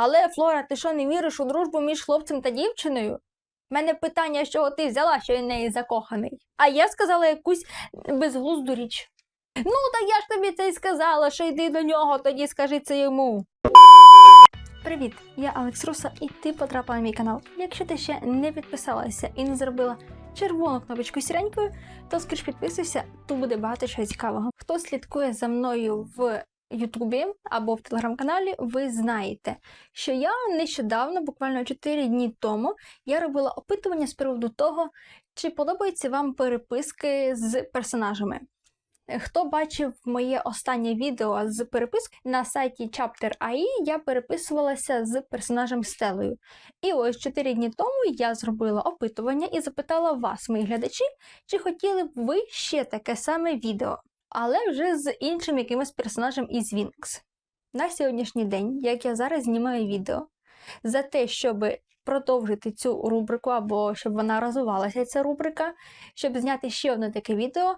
Але Флора, ти що не віриш у дружбу між хлопцем та дівчиною? У мене питання, з чого ти взяла, що я в неї закоханий. А я сказала якусь безглузду річ. Ну, так я ж тобі це й сказала, що йди до нього, тоді скажи це йому. Привіт, я Алекс Руса, і ти потрапила на мій канал. Якщо ти ще не підписалася і не зробила червону кнопочку сіренькою, то скоріш підписуйся, тут буде багато чого цікавого. Хто слідкує за мною в Ютубі або в телеграм-каналі, ви знаєте, що я нещодавно, буквально 4 дні тому, я робила опитування з приводу того, чи подобаються вам переписки з персонажами. Хто бачив моє останнє відео з переписки на сайті Chapter.ai, я переписувалася з персонажем Стелою. І ось 4 дні тому я зробила опитування і запитала вас, мої глядачі, чи хотіли б ви ще таке саме відео, але вже з іншим якимось персонажем із Вінкс. На сьогоднішній день, як я зараз знімаю відео, за те, щоб продовжити цю рубрику, або щоб вона розвивалася, ця рубрика, щоб зняти ще одне таке відео,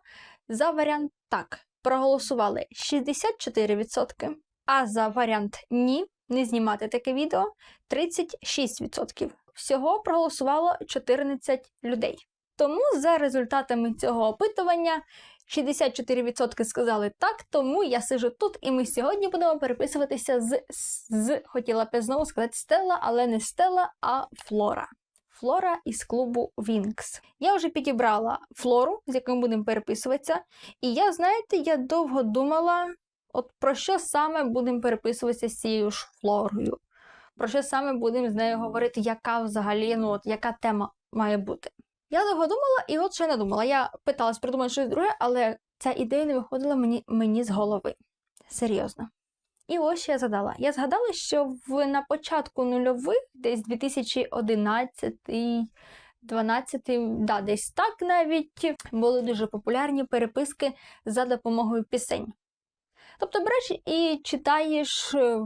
за варіант так проголосували 64%, а за варіант ні, не знімати таке відео 36%. Всього проголосувало 14 людей. Тому за результатами цього опитування 64% сказали так, тому я сижу тут, і ми сьогодні будемо переписуватися з, з хотіла б знову сказати Стелла, але не Стелла, а Флора. Флора із клубу Вінкс. Я вже підібрала Флору, з якою будемо переписуватися. І я, знаєте, я довго думала, от про що саме будемо переписуватися з цією ж Флорою. Про що саме будемо з нею говорити, яка взагалі, ну от яка тема має бути. Я довго думала, і от що я надумала. Я питалась придумати щось друге, але ця ідея не виходила мені, мені з голови. Серйозно. І ось я згадала. Я згадала, що в, на початку нульових, десь 2011 12, да, десь так навіть були дуже популярні переписки за допомогою пісень. Тобто береш і читаєш е,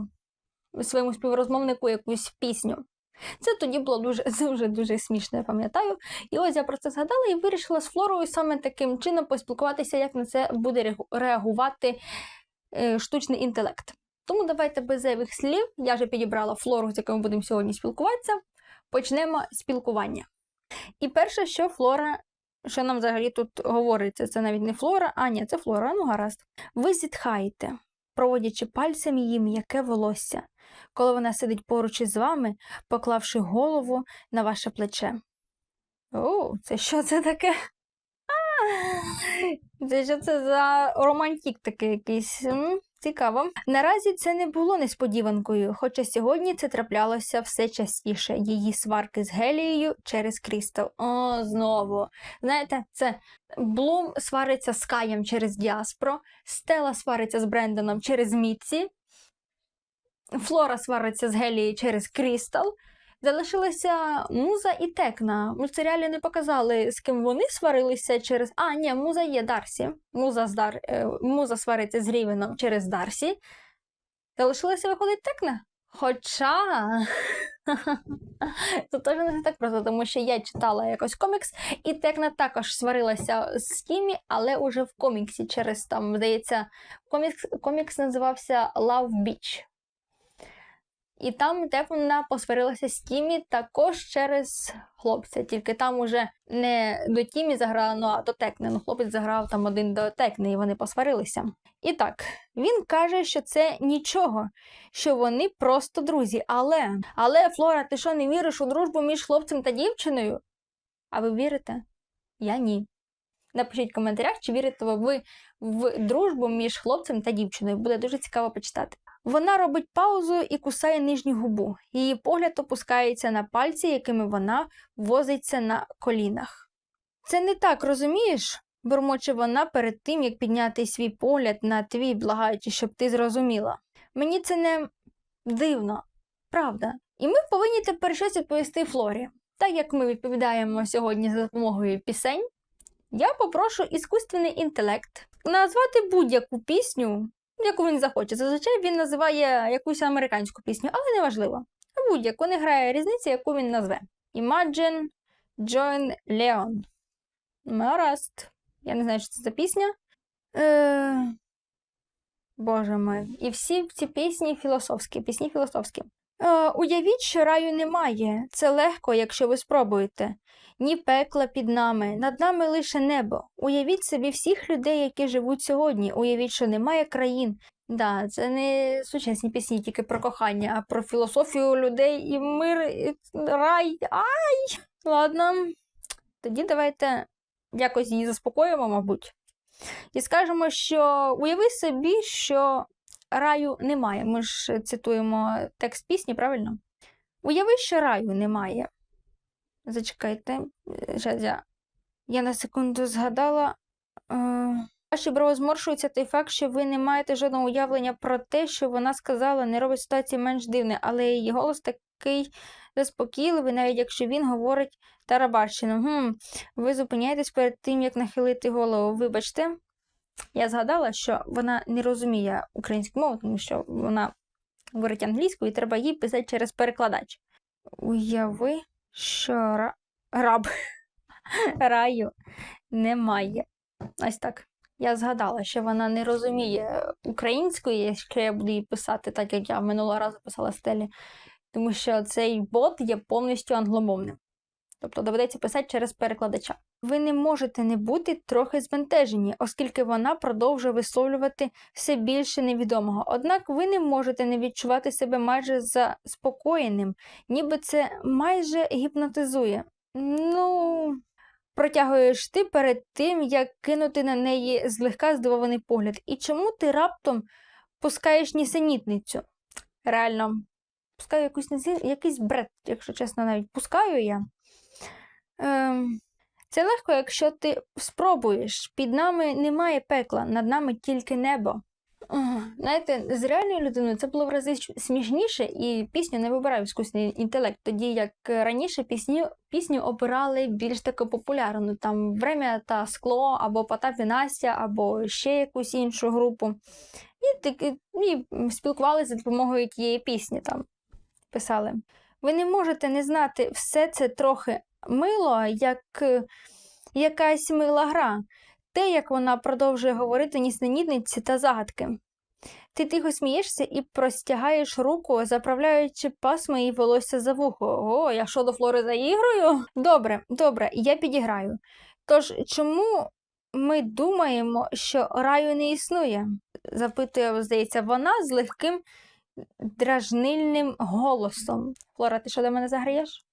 своєму співрозмовнику якусь пісню. Це тоді було дуже дуже дуже смішно, я пам'ятаю. І ось я про це згадала і вирішила з Флорою саме таким чином поспілкуватися, як на це буде реагувати е, штучний інтелект. Тому давайте без зайвих слів. Я вже підібрала флору, з якою ми будемо сьогодні спілкуватися. Почнемо спілкування. І перше, що флора, що нам взагалі тут говориться, це навіть не флора, а ні, це флора, ну гаразд. Ви зітхаєте, проводячи пальцем її м'яке волосся, коли вона сидить поруч із вами, поклавши голову на ваше плече. О, це що це таке? Це що це за романтик такий якийсь? Цікаво. Наразі це не було несподіванкою, хоча сьогодні це траплялося все частіше. Її сварки з Гелією через Крістал. О, знову. Знаєте, це Блум свариться з Каєм через Діаспро, Стела свариться з Брендоном через Мітці, Флора свариться з Гелією через Крістал. Залишилася Муза і Текна. В серіалі не показали, з ким вони сварилися через. А, ні, Муза є Дарсі. Муза, з Дар... е, Муза свариться з Рівеном через Дарсі. Залишилася виходить Текна. Хоча. Це теж не так просто, тому що я читала якось комікс, і Текна також сварилася з Тімі, але уже в коміксі через там, здається, комікс, комікс називався Love Beach. І там Тефона посварилася з Тімі також через хлопця. Тільки там уже не до Тімі заграла, ну а до Текни. Ну, хлопець заграв там один до Текни, і вони посварилися. І так, він каже, що це нічого, що вони просто друзі. Але, але, Флора, ти що не віриш у дружбу між хлопцем та дівчиною? А ви вірите? Я ні. Напишіть в коментарях, чи вірите ви в дружбу між хлопцем та дівчиною. Буде дуже цікаво почитати. Вона робить паузу і кусає нижню губу. Її погляд опускається на пальці, якими вона возиться на колінах. Це не так, розумієш? бурмоче вона перед тим, як підняти свій погляд на твій, благаючи, щоб ти зрозуміла. Мені це не дивно, правда. І ми повинні тепер щось відповісти Флорі. Так як ми відповідаємо сьогодні за допомогою пісень, я попрошу іскусственний інтелект назвати будь-яку пісню, яку він захоче. Зазвичай він називає якусь американську пісню, але неважливо. Будь-яку не грає різниці, яку він назве. Imagine John Leon. Гаразд. Я не знаю, що це за пісня. Е... Боже мой. І всі ці пісні філософські, пісні філософські. Е, уявіть, що раю немає. Це легко, якщо ви спробуєте. Ні пекла під нами, над нами лише небо. Уявіть собі всіх людей, які живуть сьогодні. Уявіть, що немає країн. Да, це не сучасні пісні тільки про кохання, а про філософію людей і мир, і рай. Ай! Ладно. Тоді давайте якось її заспокоїмо, мабуть. І скажемо, що уяви собі, що раю немає. Ми ж цитуємо текст пісні, правильно? Уяви, що раю немає. Зачекайте, я. Я на секунду згадала. Е... Ваші брови зморшуються той факт, що ви не маєте жодного уявлення про те, що вона сказала, не робить ситуацію менш дивною, але її голос такий заспокійливий, навіть якщо він говорить тарабарщину. Гм, ви зупиняєтесь перед тим, як нахилити голову. Вибачте, я згадала, що вона не розуміє українську мову, тому що вона говорить англійською, і треба їй писати через перекладач. Уяви, що ра... раб раю немає. Ось так. Я згадала, що вона не розуміє української, якщо я буду її писати, так як я минулого разу писала стелі, тому що цей бот є повністю англомовним. Тобто доведеться писати через перекладача. Ви не можете не бути трохи збентежені, оскільки вона продовжує висловлювати все більше невідомого. Однак ви не можете не відчувати себе майже заспокоєним, ніби це майже гіпнотизує. Ну, протягуєш ти перед тим, як кинути на неї злегка здивований погляд. І чому ти раптом пускаєш нісенітницю? Реально, пускаю якусь якийсь бред, якщо чесно, навіть пускаю я. Ем... Це легко, якщо ти спробуєш. Під нами немає пекла, над нами тільки небо. Знаєте, з реальною людиною це було в рази смішніше, і пісню не вибирав іскусний інтелект, тоді як раніше пісню, пісню обирали більш таку популярну, там «Время та скло, або Потап і Настя, або ще якусь іншу групу. І, таки, і спілкувалися за допомогою тієї пісні там писали. Ви не можете не знати все це трохи мило, як е, якась мила гра. Те, як вона продовжує говорити нісненітниці та загадки. Ти тихо смієшся і простягаєш руку, заправляючи пасмо її волосся за вухо. О, я що до Флори заіграю? Добре, добре, я підіграю. Тож, чому ми думаємо, що раю не існує? запитує, здається, вона з легким дражнильним голосом. Флора, ти що до мене заграєш?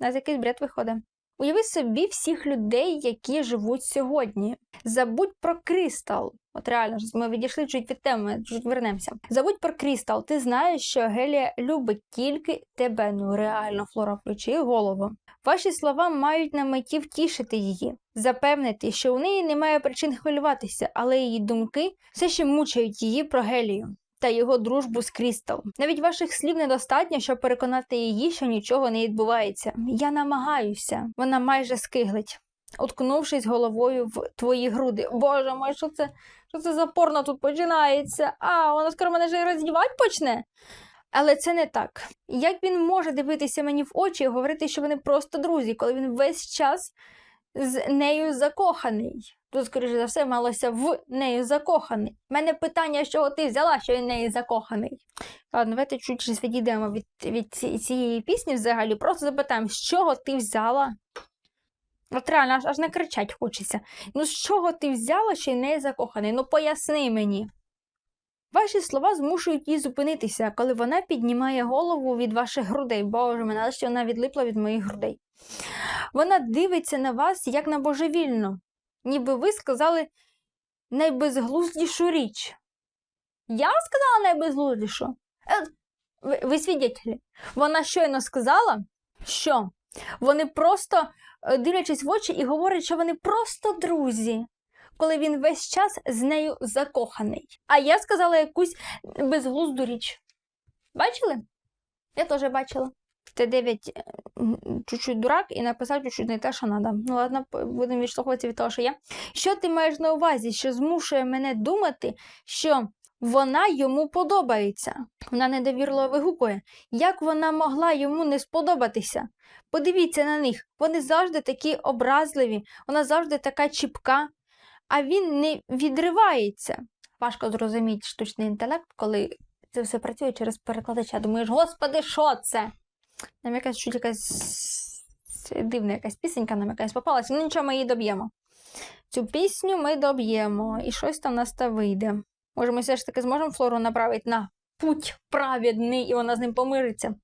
Нас якийсь бред виходить. Уяви собі всіх людей, які живуть сьогодні. Забудь про Крістал. От реально, ми відійшли чуть від теми, чуть вернемося. Забудь про Крістал. Ти знаєш, що Гелія любить тільки тебе. Ну реально, Флора, включи голову. Ваші слова мають на меті втішити її, запевнити, що у неї немає причин хвилюватися, але її думки все ще мучають її про Гелію та його дружбу з Крістал. Навіть ваших слів недостатньо, щоб переконати її, що нічого не відбувається. Я намагаюся. Вона майже скиглить, уткнувшись головою в твої груди. Боже мой, що це що це за порно тут починається? А, вона скоро мене вже роздівати почне. Але це не так. Як він може дивитися мені в очі і говорити, що вони просто друзі, коли він весь час з нею закоханий? Тут, скоріше за все, малося в нею закоханий. У мене питання, з чого ти взяла, що він неї закоханий. Ладно, давайте чуть відійдемо від від цієї пісні взагалі. Просто запитаємо, з чого ти взяла? От реально, аж, аж не кричать хочеться. Ну, з чого ти взяла, що в неї закоханий? Ну, поясни мені. Ваші слова змушують її зупинитися, коли вона піднімає голову від ваших грудей. Боже, мене що вона відлипла від моїх грудей. Вона дивиться на вас як на божевільну ніби ви сказали найбезглуздішу річ. Я сказала найбезглуздішу? Е, ви, ви свідетелі. Вона щойно сказала, що вони просто е, дивлячись в очі і говорять, що вони просто друзі, коли він весь час з нею закоханий. А я сказала якусь безглузду річ. Бачили? Я теж бачила. Т9 чуть-чуть дурак і написав чуть-чуть не те, що треба. Ну, ладно, будемо відштовхуватися від того, що я. Що ти маєш на увазі, що змушує мене думати, що вона йому подобається? Вона недовірливо вигукує. Як вона могла йому не сподобатися? Подивіться на них, вони завжди такі образливі, вона завжди така чіпка, а він не відривається. Важко зрозуміти штучний інтелект, коли це все працює через перекладача. Думаєш, господи, що це? Нам якась чуть якась дивна якась пісенька нам якась попалась. Ну нічого, ми її доб'ємо. Цю пісню ми доб'ємо, і щось там нас та вийде. Може, ми все ж таки зможемо Флору направити на путь праведний, і вона з ним помириться.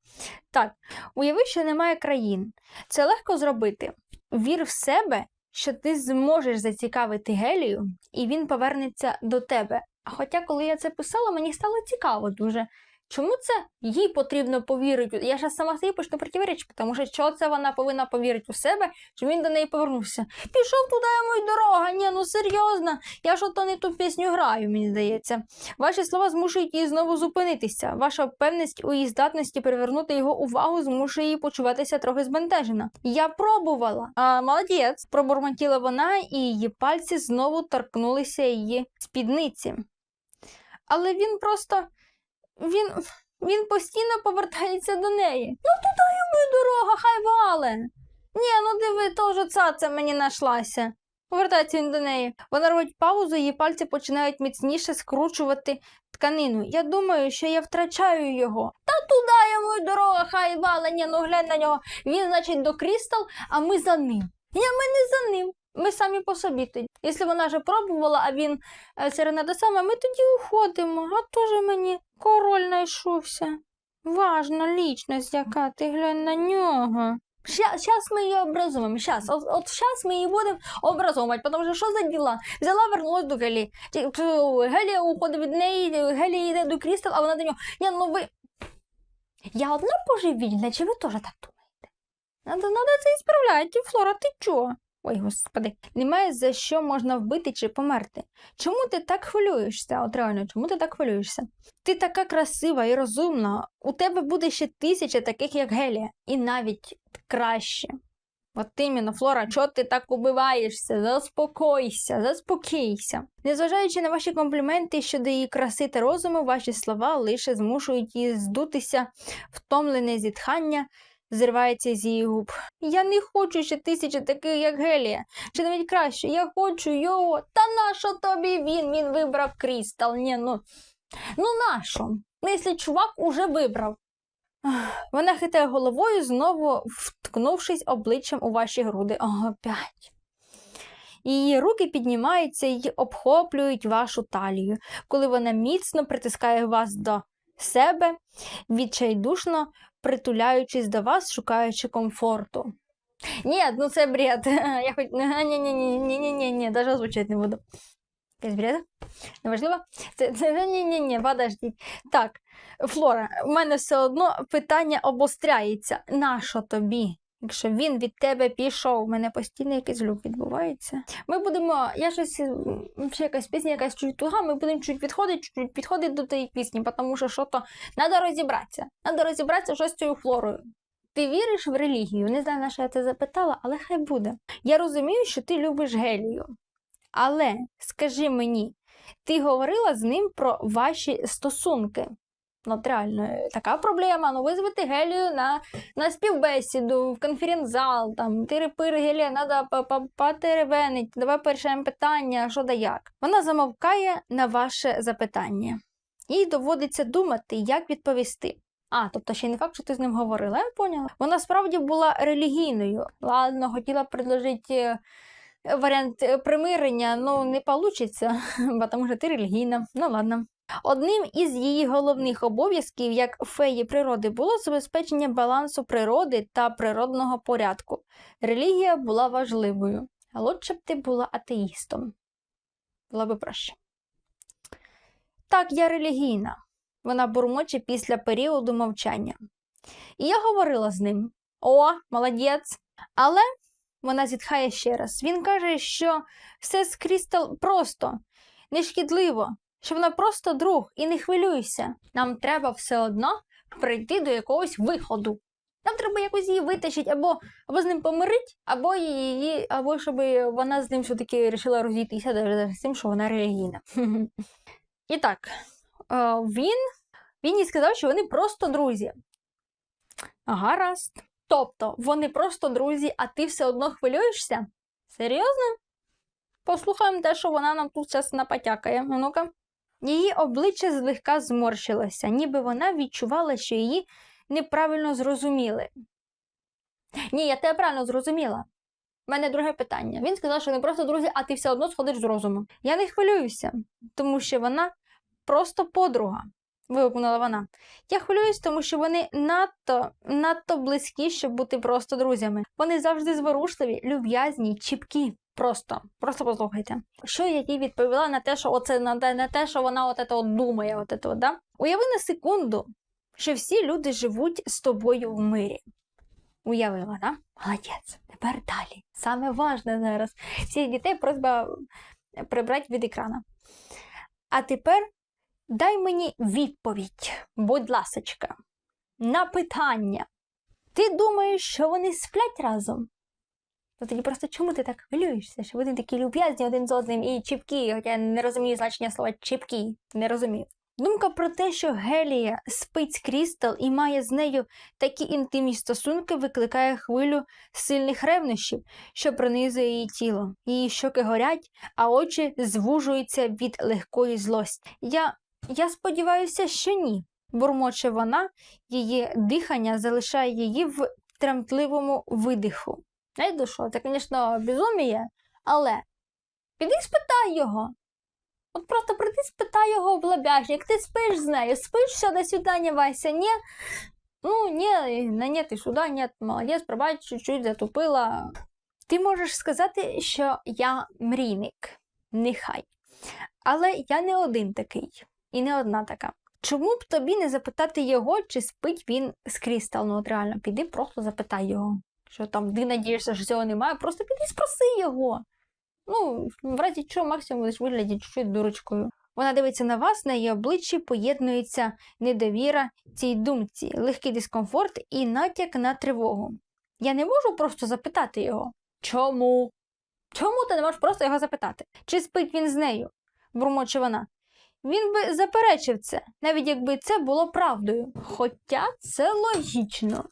Так, уяви, що немає країн. Це легко зробити. Вір в себе, що ти зможеш зацікавити Гелію, і він повернеться до тебе. А Хоча, коли я це писала, мені стало цікаво дуже. Чому це їй потрібно повірити? Я ж сама собі почну противоречити, тому що що це вона повинна повірити у себе, що він до неї повернувся. Пішов туди йому й дорога. Ні, ну серйозно, я ж ото не ту пісню граю, мені здається. Ваші слова змушують її знову зупинитися. Ваша впевненість у її здатності привернути його увагу змушує її почуватися трохи збентежена. Я пробувала. А, молодець, пробурмотіла вона, і її пальці знову торкнулися її спідниці. Але він просто. Він. Він постійно повертається до неї. Ну туди йому дорога, хай вале. Ні, ну диви, теж цаца мені нашлася. Повертається він до неї. Вона робить паузу, її пальці починають міцніше скручувати тканину. Я думаю, що я втрачаю його. Та туди йому й дорога, хай вале. Ні, ну глянь на нього. Він, значить, до Крістал, а ми за ним. Ні, ми не за ним. Ми самі по собі тоді. Якщо вона вже пробувала, а він е, серенада саме, ми тоді уходимо. А теж мені король знайшовся. Важна лічність, яка ти глянь на нього. Зараз ми її образуємо. Щас. От, зараз ми її будемо образовувати, тому що що за діла? Взяла, вернулась до Гелії. Ті- Гелія уходить від неї, Гелія йде до Крістал, а вона до нього. Ні, ну ви. Я одна божевільна, чи ви теж так думаєте? Надо, надо це ісправляти. Флора, ти чого? Ой, господи, немає за що можна вбити чи померти. Чому ти так хвилюєшся? От реально, чому ти так хвилюєшся? Ти така красива і розумна. У тебе буде ще тисяча таких, як Гелія, і навіть краще. От іменно, Флора, чого ти так убиваєшся? Заспокойся, заспокійся. Незважаючи на ваші компліменти щодо її краси та розуму, ваші слова лише змушують її здутися, втомлене зітхання зривається з її губ. Я не хочу ще тисячі таких, як Гелія. Чи навіть краще, я хочу його. Та нащо тобі він? Він вибрав Крістал. Ні, ну, ну нащо? Ну, якщо чувак уже вибрав. Вона хитає головою, знову вткнувшись обличчям у ваші груди. Ого. Її руки піднімаються і обхоплюють вашу талію, коли вона міцно притискає вас до себе, відчайдушно притуляючись до вас, шукаючи комфорту. Ні, ну це бред. Я хоч ні-ні-ні-ні-ні-ні, навіть озвучувати не буду. Якийсь бред? Неважливо? Це, це, Ні-ні-ні, подождіть. Так, Флора, в мене все одно питання обостряється. Нащо тобі? Якщо він від тебе пішов, у мене постійно якийсь люк відбувається. Ми будемо, я щось, ще якась пісня, якась чуть туга, ми будемо чуть відходити, чуть підходити до тієї пісні, тому що що то треба розібратися. Треба розібратися, що з цією флорою. Ти віриш в релігію? Не знаю, на що я це запитала, але хай буде. Я розумію, що ти любиш Гелію. Але скажи мені, ти говорила з ним про ваші стосунки? Ну, от реально, е, така проблема. Ну, визвати Гелію на, на співбесіду, в конференц-зал, там, тири-пири, Гелія, треба потеревенить, давай першаємо питання, що да як. Вона замовкає на ваше запитання. Їй доводиться думати, як відповісти. А, тобто ще не факт, що ти з ним говорила, я поняла. Вона справді була релігійною. Ладно, хотіла предложити е, варіант е, примирення, ну не вийде, бо тому що ти релігійна. Ну ладно. Одним із її головних обов'язків як феї природи було забезпечення балансу природи та природного порядку. Релігія була важливою. А лучше б ти була атеїстом. Було би проще. Так, я релігійна. Вона бурмоче після періоду мовчання. І я говорила з ним: О, молодець! Але вона зітхає ще раз. Він каже, що все з Крістал просто, нешкідливо, що вона просто друг і не хвилюйся. Нам треба все одно прийти до якогось виходу. Нам треба якось її витащити, або, або з ним помирити, або її, або щоб вона з ним все-таки вирішила розійтися навіть з тим, що вона релігійна. І так, е, він, він їй сказав, що вони просто друзі. Гаразд. Тобто, вони просто друзі, а ти все одно хвилюєшся? Серйозно? Послухаємо те, що вона нам тут зараз напотякає. Ну-ка. Її обличчя злегка зморщилося, ніби вона відчувала, що її неправильно зрозуміли. Ні, я тебе правильно зрозуміла. У мене друге питання. Він сказав, що не просто друзі, а ти все одно сходиш з розуму. Я не хвилююся, тому що вона просто подруга. Вигукнула вона. Я хвилююсь, тому що вони надто, надто близькі, щоб бути просто друзями. Вони завжди зворушливі, люб'язні, чіпкі. Просто, просто послухайте. Що я їй відповіла на те, що оце на на те, що вона от от думає, от от, да? Уяви на секунду, що всі люди живуть з тобою в мирі. Уявила, да? Молодець. Тепер далі. Саме важне зараз. Всіх дітей просьба прибрати від екрана. А тепер дай мені відповідь, будь ласочка, на питання. Ти думаєш, що вони сплять разом? То тоді просто чому ти так хвилюєшся, що вони такі люб'язні один з одним і чіпкі, хоча я не розумію значення слова чіпкі, не розумію. Думка про те, що Гелія спить з Крістал і має з нею такі інтимні стосунки, викликає хвилю сильних ревнощів, що пронизує її тіло. Її щоки горять, а очі звужуються від легкої злості. Я, я сподіваюся, що ні. бурмоче вона, її дихання залишає її в тремтливому видиху. Знаєте що, це, звісно, безуміє, але піди спитай його. От просто прийди спитай його в лобяжник, ти спиш з нею, спиш, все, до свидання, Вася, ні? Ну, ні, на ні, ти сюди, ні, молодець, пробач, чуть-чуть затупила. Ти можеш сказати, що я мрійник, нехай. Але я не один такий, і не одна така. Чому б тобі не запитати його, чи спить він з Крістал? Ну, от реально, піди просто запитай його. Що там ти надієшся, що цього немає, просто піди спроси його. Ну, в разі чого максимум будеш вигляді чуть-чуть дурочкою. Вона дивиться на вас, на її обличчі поєднується недовіра цій думці, легкий дискомфорт і натяк на тривогу. Я не можу просто запитати його. Чому? Чому ти не можеш просто його запитати? Чи спить він з нею? бурмоче вона. Він би заперечив це, навіть якби це було правдою. Хоча це логічно.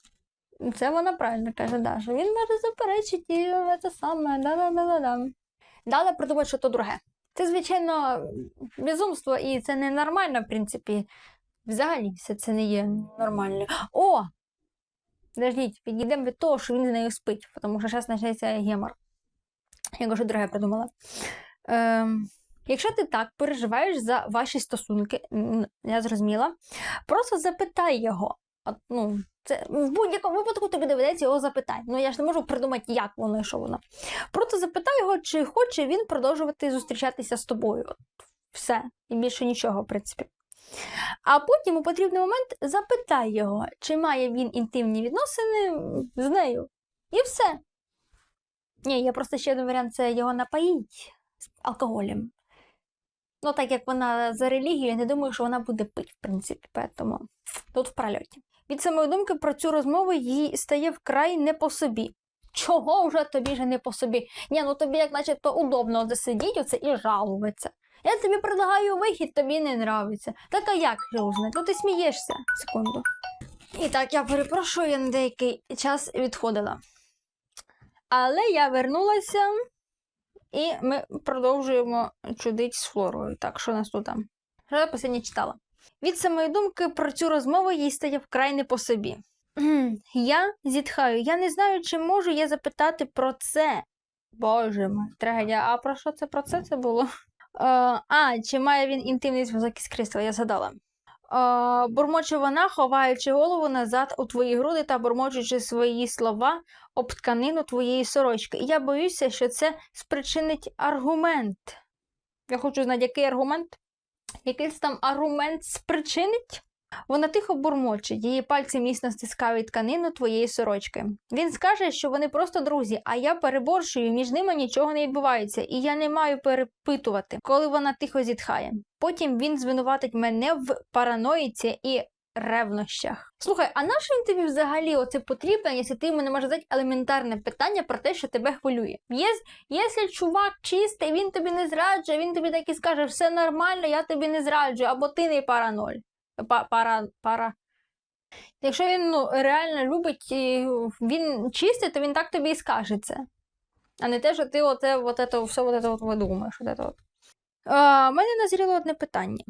Це вона правильно каже, да, що він може заперечити і це саме. Да-да-да-да-да. Далі придумати, що то друге. Це, звичайно, безумство, і це не нормально, в принципі. Взагалі все це не є нормально. О! Подождіть, підійдемо від того, що він з нею спить, тому що зараз почнеться гемор. Я що друге придумала. Ем, якщо ти так переживаєш за ваші стосунки, я зрозуміла, просто запитай його. Ну, це в будь-якому випадку тобі доведеться його запитати. Ну я ж не можу придумати, як воно і що воно. Просто запитай його, чи хоче він продовжувати зустрічатися з тобою. От, все, і більше нічого, в принципі. А потім у потрібний момент запитай його, чи має він інтимні відносини з нею. І все. Ні, є просто ще один варіант це його напоїть алкоголем. Ну, так як вона за релігію, я не думаю, що вона буде пити, в принципі, тому тут в прольоті. Від самої думки про цю розмову їй стає вкрай не по собі. Чого вже тобі же не по собі? Ні, ну тобі, як начебто, удобно засидіть оце і жалуватися. Я тобі предлагаю вихід, тобі не нравиться. Так а як же? Ну ти смієшся. Секунду. І так, я перепрошую, я на деякий час відходила. Але я вернулася, і ми продовжуємо чудити з флорою. Так, що нас тут там? Що я останнє читала? Від самої думки про цю розмову їй стає вкрай не по собі. Я зітхаю, я не знаю, чи можу я запитати про це. Боже мой, трагедія. А про що це про це це було? Е, а, чи має він інтимний зв'язок із Кристал, я згадала. Е, бурмоче вона, ховаючи голову назад у твої груди та бурмочучи свої слова об тканину твоєї сорочки. І я боюся, що це спричинить аргумент. Я хочу знати, який аргумент? Якийсь там аргумент спричинить? Вона тихо бурмочить, її пальці міцно стискають тканину твоєї сорочки. Він скаже, що вони просто друзі, а я переборщую, між ними нічого не відбувається, і я не маю перепитувати, коли вона тихо зітхає. Потім він звинуватить мене в параноїці і ревнощах. Слухай, а на що він тобі взагалі оце потрібно, якщо ти йому не можеш задати елементарне питання про те, що тебе хвилює? Якщо чувак чистий, він тобі не зраджує, він тобі так і скаже, все нормально, я тобі не зраджую, або ти не параноль. Па- Пара, пара. Якщо він ну, реально любить, він чистий, то він так тобі і скаже це. А не те, що ти оце, от це, все от це от видумаєш. От от. У мене назріло одне питання.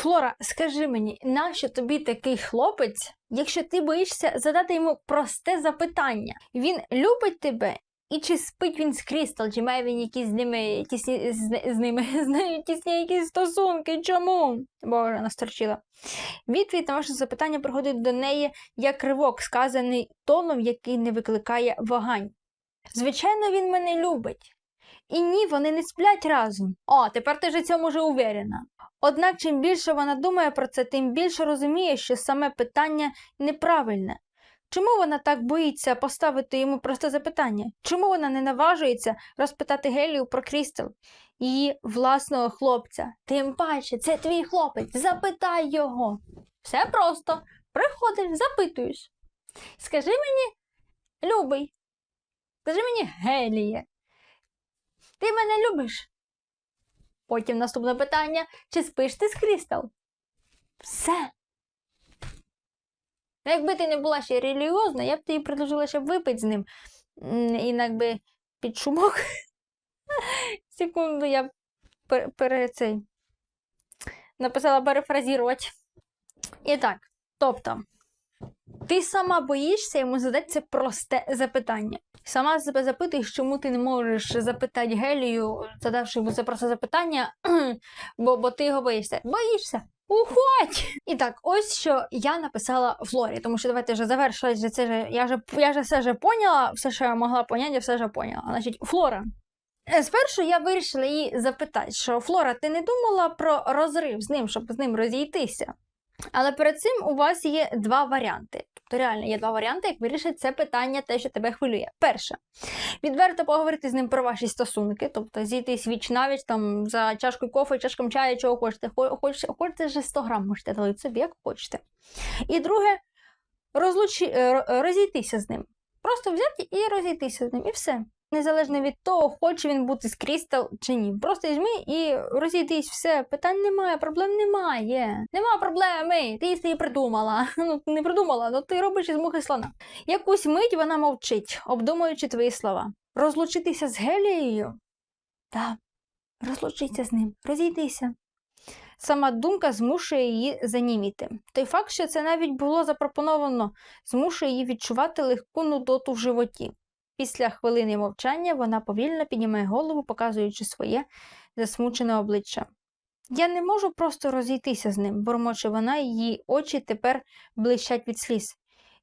Флора, скажи мені, нащо тобі такий хлопець, якщо ти боїшся задати йому просте запитання? Він любить тебе? І чи спить він з Крістал, чи має він якісь з ними тісні з, з ними з нею тісні якісь стосунки? Чому? Боже, насторчила. Відповідь на ваше запитання приходить до неї як ривок, сказаний тоном, який не викликає вагань. Звичайно, він мене любить. І ні, вони не сплять разом. О, тепер ти вже цьому вже уверена. Однак, чим більше вона думає про це, тим більше розуміє, що саме питання неправильне. Чому вона так боїться поставити йому просте запитання? Чому вона не наважується розпитати Гелію про Крістел, її власного хлопця? Тим паче, це твій хлопець, запитай його. Все просто. Приходиш, запитуєш. Скажи мені, любий, скажи мені, Геліє, ти мене любиш? Потім наступне питання: чи спиш ти з Крістал? Все. Якби ти не була ще релігіозна, я б тобі предложила, щоб випити з ним. І якби під шумок. Секунду, я пере, пере цей, написала перефразувати. І так, тобто, ти сама боїшся йому задати це просте запитання. Сама себе запитуєш, чому ти не можеш запитати Гелію, задавши йому це просте запитання, бо, бо ти його боїшся. Боїшся. Уходь! І так, ось що я написала Флорі, тому що давайте вже завершувати. вже Це вже, я, вже, я вже все вже поняла, все, що я могла поняти, я все вже поняла. Значить, Флора. Е, Спершу я вирішила її запитати, що Флора, ти не думала про розрив з ним, щоб з ним розійтися? Але перед цим у вас є два варіанти. Тобто реально є два варіанти, як вирішити це питання, те, що тебе хвилює. Перше, відверто поговорити з ним про ваші стосунки, тобто зійтись віч навіч там за чашкою кофе, чашком чаю, чого хочете. Хочете, хочете вже 100 грам можете долити собі, як хочете. І друге, розлучи, е, розійтися з ним. Просто взяти і розійтися з ним, і все. Незалежно від того, хоче він бути з Крістал чи ні. Просто візьми і розійдись, все, питань немає, проблем немає. Нема проблеми. Ти її придумала. Ну, не придумала, але ти робиш із мухи слона. Якусь мить вона мовчить, обдумуючи твої слова. Розлучитися з Гелією? Так, розлучитися з ним, розійдися. Сама думка змушує її заніміти. Той факт, що це навіть було запропоновано, змушує її відчувати легку нудоту в животі. Після хвилини мовчання вона повільно піднімає голову, показуючи своє засмучене обличчя. Я не можу просто розійтися з ним, бурмоче вона, її очі тепер блищать від сліз.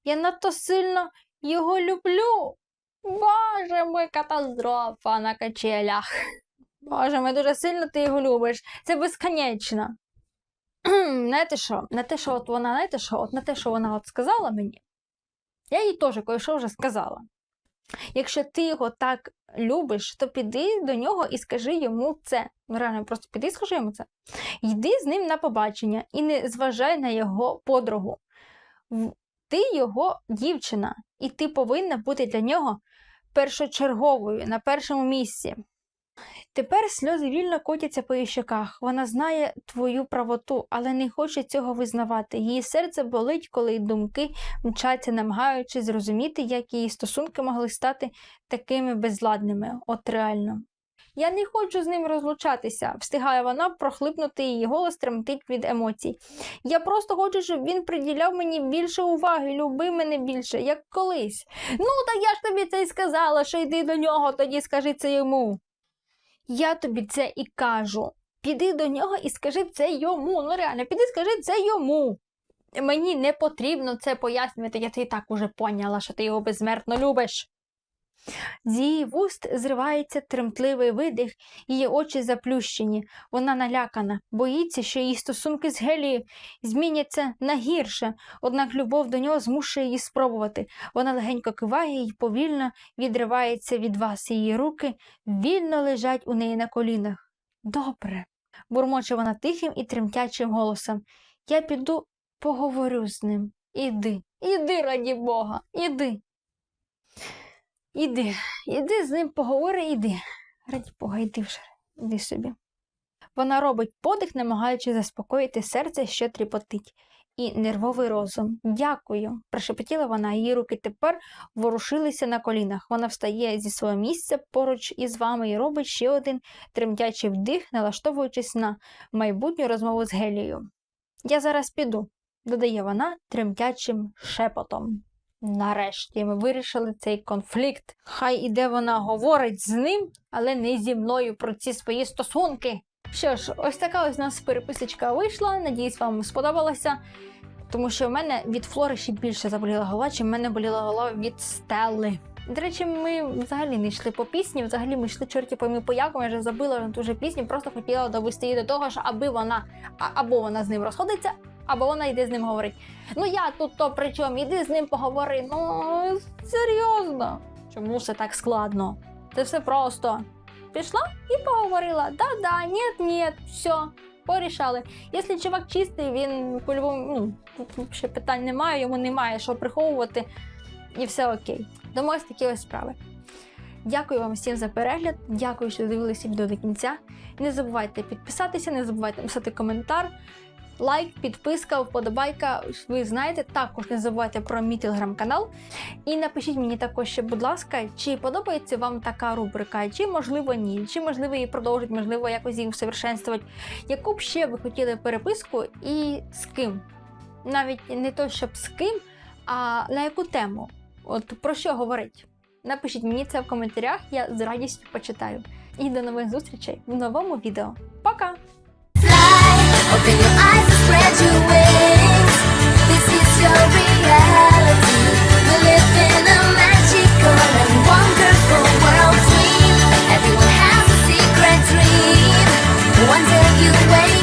Я надто сильно його люблю. Боже мой, катастрофа на качелях. Боже мой, дуже сильно ти його любиш. Це безконечно. Знаєте що? На те, що от вона, знаєте що, от на те, що вона от сказала мені, я їй теж кое-що вже сказала. Якщо ти його так любиш, то піди до нього і скажи йому це. Ну, реально, просто піди і скажи йому це. Йди з ним на побачення і не зважай на його подругу. Ти його дівчина, і ти повинна бути для нього першочерговою на першому місці. Тепер сльози вільно котяться по її щоках. Вона знає твою правоту, але не хоче цього визнавати. Її серце болить, коли й думки мчаться, намагаючись зрозуміти, як її стосунки могли стати такими безладними, от реально. Я не хочу з ним розлучатися, встигає вона прохлипнути її голос тремтить від емоцій. Я просто хочу, щоб він приділяв мені більше уваги, любив мене більше, як колись. Ну, так я ж тобі це й сказала, що йди до нього, тоді скажи це йому. Я тобі це і кажу. Піди до нього і скажи це йому. Ну реально, піди скажи це йому. Мені не потрібно це пояснювати, я ти і так уже поняла, що ти його безсмертно любиш. З її вуст зривається тремтливий видих, її очі заплющені. Вона налякана, боїться, що її стосунки з Гелією зміняться на гірше, однак любов до нього змушує її спробувати. Вона легенько киває і повільно відривається від вас. Її руки вільно лежать у неї на колінах. Добре, бурмоче вона тихим і тремтячим голосом. Я піду поговорю з ним. Іди, іди, раді Бога, іди. Іди, іди з ним поговори, іди. Раді Бога, іди вже, іди собі. Вона робить подих, намагаючись заспокоїти серце, що тріпотить. і нервовий розум. Дякую, прошепотіла вона. Її руки тепер ворушилися на колінах. Вона встає зі свого місця поруч із вами і робить ще один тремтячий вдих, налаштовуючись на майбутню розмову з Гелією. Я зараз піду, додає вона тремтячим шепотом. Нарешті ми вирішили цей конфлікт. Хай іде вона говорить з ним, але не зі мною про ці свої стосунки. Що ж, ось така ось у нас переписочка вийшла. Надіюсь, вам сподобалося. Тому що в мене від флори ще більше заболіла голова, чим в мене боліла голова від стели. До речі, ми взагалі не йшли по пісні, взагалі ми йшли чорті пойми по яку, я вже забила на ту же пісню, просто хотіла довести її до того, що аби вона або вона з ним розходиться, або вона йде з ним говорить. Ну я тут то при чому, іди з ним поговори. Ну серйозно. Чому все так складно? Це все просто. Пішла і поговорила. Да-да, ні, ні, все, порішали. Якщо чувак чистий, він по-любому, ну, ще питань немає, йому немає що приховувати, і все окей. Тому ось такі ось справи. Дякую вам всім за перегляд. Дякую, що дивилися відео до кінця. Не забувайте підписатися, не забувайте писати коментар. Лайк, підписка, вподобайка. Ви знаєте, також не забувайте про мій телеграм-канал. І напишіть мені також, ще, будь ласка, чи подобається вам така рубрика, чи можливо ні, чи можливо її продовжити, можливо, якось її усовершенствувати. Яку б ще ви хотіли переписку і з ким? Навіть не то, щоб з ким, а на яку тему? От про що говорить? Напишіть мені це в коментарях, я з радістю почитаю. І до нових зустрічей в новому відео. Пока! One day you wake